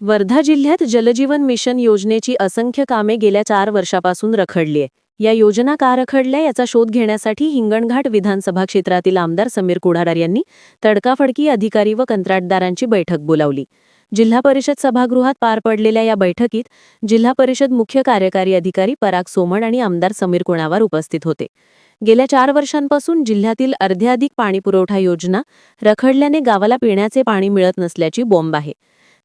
वर्धा जिल्ह्यात जलजीवन मिशन योजनेची असंख्य कामे गेल्या चार वर्षापासून रखडली या योजना का रखडल्या याचा शोध घेण्यासाठी हिंगणघाट विधानसभा क्षेत्रातील आमदार समीर कुडार यांनी तडकाफडकी अधिकारी व कंत्राटदारांची बैठक बोलावली. जिल्हा परिषद सभागृहात पार पडलेल्या या बैठकीत जिल्हा परिषद मुख्य कार्यकारी अधिकारी पराग सोमण आणि आमदार समीर कुणावार उपस्थित होते. गेल्या चार वर्षांपासून जिल्ह्यातील अर्ध्याधिक पाणीपुरवठा योजना रखडल्याने गावाला पिण्याचे पाणी मिळत नसल्याची बॉम्ब आहे.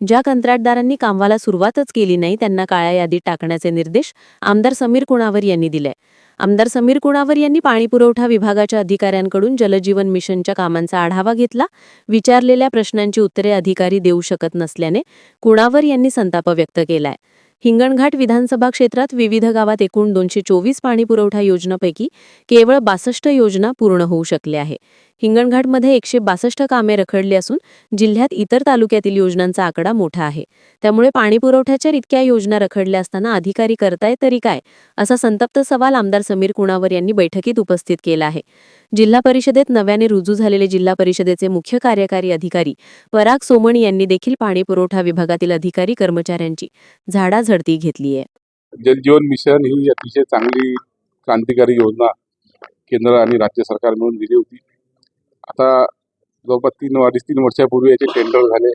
ज्या कंत्राटदारांनी कामाला सुरुवातच केली नाही त्यांना काळ्या यादीत टाकण्याचे निर्देश आमदार समीर कुणावर यांनी दिले. आमदार समीर कुणावर यांनी पाणीपुरवठा विभागाच्या अधिकाऱ्यांकडून जलजीवन मिशनच्या कामांचा आढावा घेतला. विचारलेल्या प्रश्नांची उत्तरे अधिकारी देऊ शकत नसल्याने कुणावर यांनी संताप व्यक्त केलाय. हिंगणघाट विधानसभा क्षेत्रात विविध गावात एकूण दोनशे चोवीस पाणीपुरवठा योजनापैकी केवळ बासष्ट योजना पूर्ण होऊ शकल्या आहे हिंगणघाटमध्ये एकशे बासष्ट कामे रखडली असून जिल्ह्यात इतर तालुक्यातील योजनांचा आकडा मोठा आहे. त्यामुळे पाणी पुरवठ्याच्या इतक्या योजना रखडल्या असताना अधिकारी करताय तरी काय असा संतप्त सवाल आमदार समीर कुणावर यांनी बैठकीत उपस्थित केला आहे. जिल्हा परिषदेत नव्याने रुजू झालेले जिल्हा परिषदेचे मुख्य कार्यकारी अधिकारी पराग सोमणी यांनी देखील पाणी पुरवठा विभागातील अधिकारी कर्मचाऱ्यांची झाडाझडती घेतली आहे. जलजीवन मिशन ही अतिशय चांगली क्रांतिकारी योजना केंद्र आणि राज्य सरकार मिळून दिली होती. आता जवळपास तीन अडीच तीन वर्षापूर्वी याचे टेंडर झाले.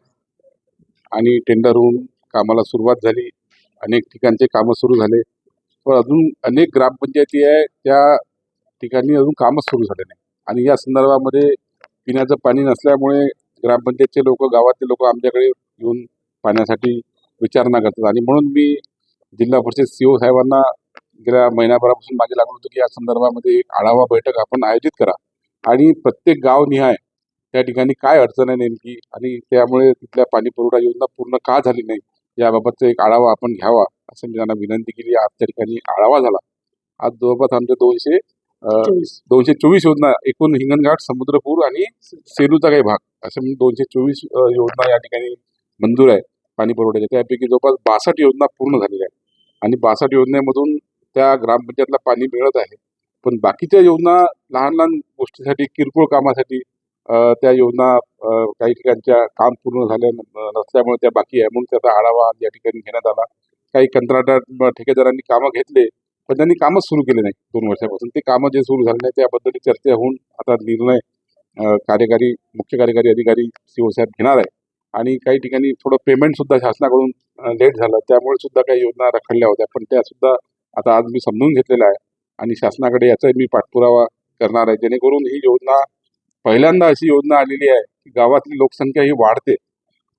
आणि टेंडर होऊन कामाला सुरुवात झाली. अनेक ठिकाणचे कामं सुरू झाले. पण अजून अनेक ग्रामपंचायती आहे त्या ठिकाणी अजून कामच सुरू झाले नाही. आणि या संदर्भामध्ये पिण्याचं पाणी नसल्यामुळे ग्रामपंचायतचे लोक गावातले लोक आमच्याकडे येऊन पाण्यासाठी विचारणा करतात. आणि म्हणून मी जिल्हा परिषद सीओ साहेबांना गेल्या महिन्याभरापासून मागे लागलो होतो की या संदर्भामध्ये एक आढावा बैठक आपण आयोजित करा. आणि प्रत्येक गाव निहाय त्या ठिकाणी काय अडचण आहे नेमकी आणि त्यामुळे तिथल्या पाणी पुरवठा योजना पूर्ण का झाली नाही याबाबतचा एक आढावा आपण घ्यावा असं मी त्यांना विनंती केली. आज त्या ठिकाणी आढावा झाला. आज जवळपास आमचे दोनशे दोनशे चोवीस योजना एकूण हिंगणघाट समुद्रपूर आणि सेलूचा काही भाग असे म्हणून दोनशे चोवीस योजना या ठिकाणी मंजूर आहे पाणी पुरवठ्याच्या. त्यापैकी जवळपास बासष्ट योजना पूर्ण झालेल्या आहेत. आणि बासष्ट योजनेमधून त्या ग्रामपंचायतला पाणी मिळत आहे. पण बाकीच्या योजना लहान लहान गोष्टीसाठी किरकोळ कामासाठी त्या योजना काही ठिकाणच्या काम पूर्ण झाल्या नसल्यामुळे त्या बाकी आहे. म्हणून त्याचा आढावा या ठिकाणी घेण्यात आला. काही कंत्राटदार ठेकेदारांनी कामं घेतले पण त्यांनी कामच सुरू केले नाही दोन वर्षापासून. ते कामं जे सुरू झाले नाही त्याबद्दल चर्चा होऊन आता निर्णय कार्यकारी मुख्य कार्यकारी अधिकारी सीओ साहेब घेणार आहे आणि काही ठिकाणी थोडं पेमेंट सुद्धा शासनाकडून लेट झालं. त्यामुळे सुद्धा काही योजना रखडल्या होत्या. पण त्या सुद्धा आता आज मी समजून घेतलेल्या आहे आणि शासनाकडे याचा मी पाठपुरावा करणार आहे. जेणेकरून ही योजना पहिल्यांदा अशी योजना आलेली आहे की गावातली लोकसंख्या ही वाढते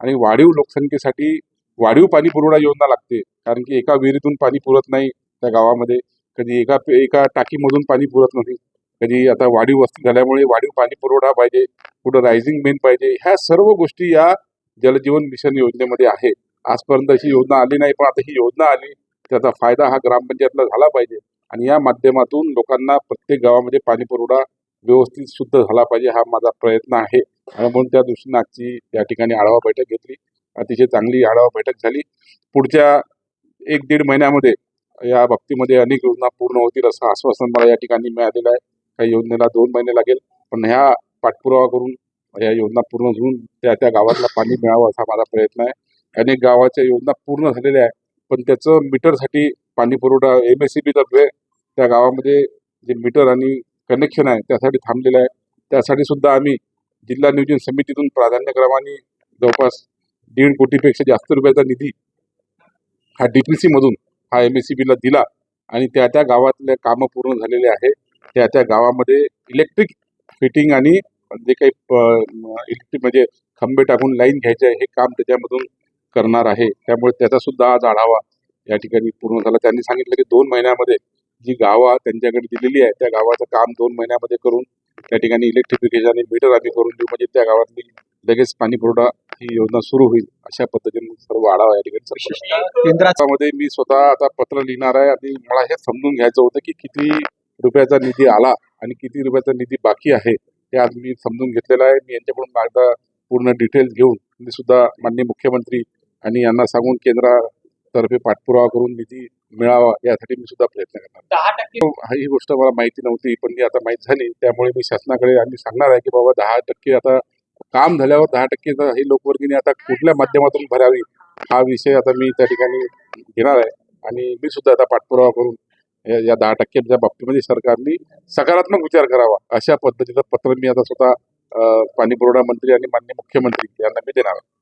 आणि वाढीव लोकसंख्येसाठी वाढीव पाणी पुरवठा योजना लागते. कारण की एका विहिरीतून पाणी पुरत नाही त्या गावामध्ये. कधी एका एका टाकीमधून पाणी पुरत नाही. कधी आता वाढीव वस्ती झाल्यामुळे वाढीव पाणी पुरवठा पाहिजे कुठं रायझिंग मेन पाहिजे. ह्या सर्व गोष्टी या जलजीवन मिशन योजनेमध्ये आहे. आजपर्यंत अशी योजना आली नाही पण आता ही योजना आली त्याचा फायदा हा ग्रामपंचायतला झाला पाहिजे. आणि या माध्यमातून लोकांना प्रत्येक गावामध्ये पाणी पुरवठा व्यवस्थित शुद्ध झाला पाहिजे हा माझा प्रयत्न आहे. आणि म्हणून त्या दृष्टीने आजची या ठिकाणी आढावा बैठक घेतली. अतिशय चांगली आढावा बैठक झाली. पुढच्या एक दीड महिन्यामध्ये या बाबतीमध्ये अनेक योजना पूर्ण होतील असं आश्वासन मला या ठिकाणी मिळालेलं आहे. काही योजनेला दोन महिने लागेल. पण ह्या पाठपुरावा करून या योजना पूर्ण होऊन त्या त्या गावातला पाणी मिळावं असा माझा प्रयत्न आहे. अनेक गावाच्या योजना पूर्ण झालेल्या आहे पण त्याचं मीटरसाठी पाणी पुरवठा एम एस सी बीतर्फे त्या गावामध्ये जे मीटर आणि कनेक्शन आहे त्यासाठी थांबलेलं आहे. त्यासाठी सुद्धा आम्ही जिल्हा नियोजन समितीतून प्राधान्यक्रमाने जवळपास दीड कोटीपेक्षा जास्त रुपयाचा निधी हा डी पी सीमधून हा एम एस सी बीला दिला आणि त्या त्या गावातले कामं पूर्ण झालेले आहे. त्या त्या गावामध्ये इलेक्ट्रिक फिटिंग आणि जे काही इलेक्ट्रिक म्हणजे खंबे टाकून लाईन घ्यायचे आहे हे काम त्याच्यामधून करणार आहे. त्यामुळे त्याचा सुद्धा आज आढावा या ठिकाणी पूर्ण झाला. त्यांनी सांगितलं की दोन महिन्यामध्ये जी गावं त्यांच्याकडे दिलेली आहे त्या गावाचं काम दोन महिन्यामध्ये करून त्या ठिकाणी इलेक्ट्रिफिकेशन आणि मीटर आम्ही करून देऊ. म्हणजे त्या गावातली लगेच पाणी पुरवठा ही योजना सुरू होईल अशा पद्धतीने सर्व आढावा या ठिकाणी सरकार केंद्राचा मध्ये मी स्वतः आता पत्र लिहिणार आहे आणि मला हे समजून घ्यायचं होतं की किती रुपयाचा निधी आला आणि किती रुपयाचा निधी बाकी आहे ते आज मी समजून घेतलेलं आहे. मी यांच्याकडून एकदा पूर्ण डिटेल्स घेऊन मी सुद्धा माननीय मुख्यमंत्री आणि यांना सांगून केंद्रातर्फे पाठपुरावा करून निधी मिळावा यासाठी मी सुद्धा प्रयत्न करणार ही गोष्ट मला माहिती नव्हती पण ती आता माहीत झाली. त्यामुळे मी शासनाकडे आणि सांगणार आहे की बाबा दहा टक्के आता काम झाल्यावर दहा टक्के ही लोकवर्गणी आता कुठल्या माध्यमातून भरावी हा विषय आता मी त्या ठिकाणी घेणार आहे. आणि मी सुद्धा आता पाठपुरावा करून या- दहा टक्क्यांच्या बाबतीमध्ये सरकारने सकारात्मक विचार करावा अशा पद्धतीचं पत्र मी आता स्वतः पाणी पुरवठा मंत्री आणि मान्य मुख्यमंत्री यांना मी देणार आहे.